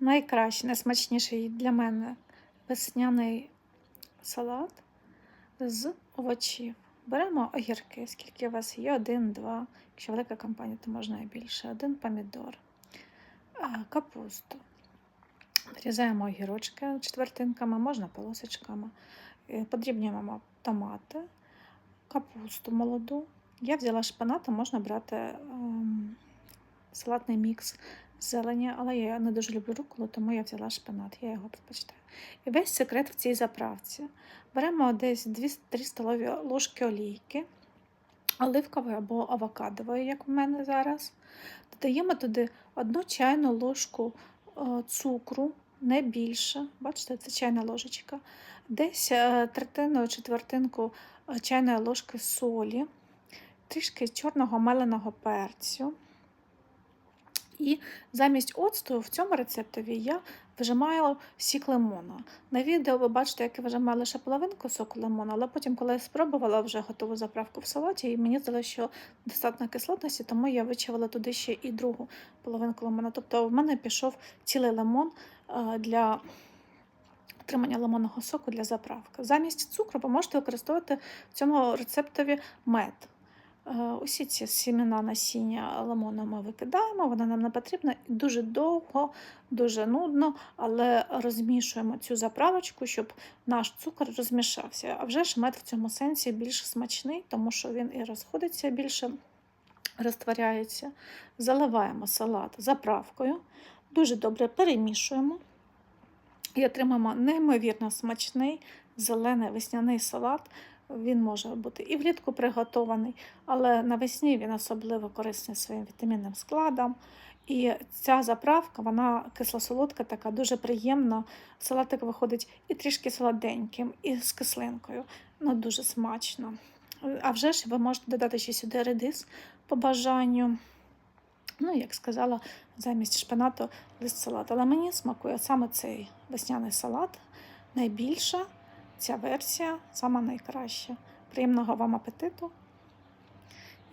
найкращий, найсмачніший для мене весняний салат з овочів. Беремо огірки, скільки у вас є, один, два. Якщо велика компанія, то можна і більше. Один помідор, капусту. Нарізаємо огірочки четвертинками, можна полосочками. Е, Подрібнюємо томати, капусту молоду. Я взяла шпинат, можна брати ем, салатний мікс зелені, але я не дуже люблю руколу, тому я взяла шпинат, я його предпочитаю. І весь секрет в цій заправці. Беремо десь 2-3 столові ложки олійки, оливкової або авокадової, як в мене зараз. Додаємо туди одну чайну ложку е, цукру, не більше. Бачите, це чайна ложечка. Десь е, третину, четвертинку е, чайної ложки солі, трішки чорного меленого перцю. І замість оцту в цьому рецептові я вижимаю сік лимона. На відео ви бачите, як я вижимаю лише половинку соку лимона, але потім, коли я спробувала вже готову заправку в салаті, і мені здалося, що достатньо кислотності, тому я вичавила туди ще і другу половинку лимона. Тобто в мене пішов цілий лимон е, для отримання лимонного соку для заправки. Замість цукру ви можете використовувати в цьому рецептові мед. Е, Усі ці сімена насіння лимону ми викидаємо, вона нам не потрібна дуже довго, дуже нудно, але розмішуємо цю заправочку, щоб наш цукор розмішався. А вже ж мед в цьому сенсі більш смачний, тому що він і розходиться більше, розтворяється. Заливаємо салат заправкою, дуже добре перемішуємо і отримаємо неймовірно смачний зелений весняний салат. Він може бути і влітку приготований, але навесні він особливо корисний своїм вітамінним складом. І ця заправка, вона кисло-солодка, така дуже приємна. Салатик виходить і трішки солоденьким, і з кислинкою. Ну, дуже смачно. А вже ж ви можете додати ще сюди редис по бажанню. Ну, як сказала, замість шпинату лист салат. Але мені смакує саме цей весняний салат найбільше. Ця версія сама найкраща. Приємного вам апетиту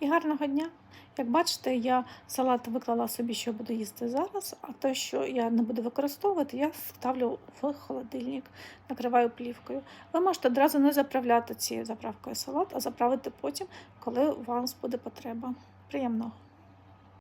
і гарного дня! Як бачите, я салат виклала собі, що буду їсти зараз, а те, що я не буду використовувати, я ставлю в холодильник, накриваю плівкою. Ви можете одразу не заправляти цією заправкою салат, а заправити потім, коли у вас буде потреба. Приємного!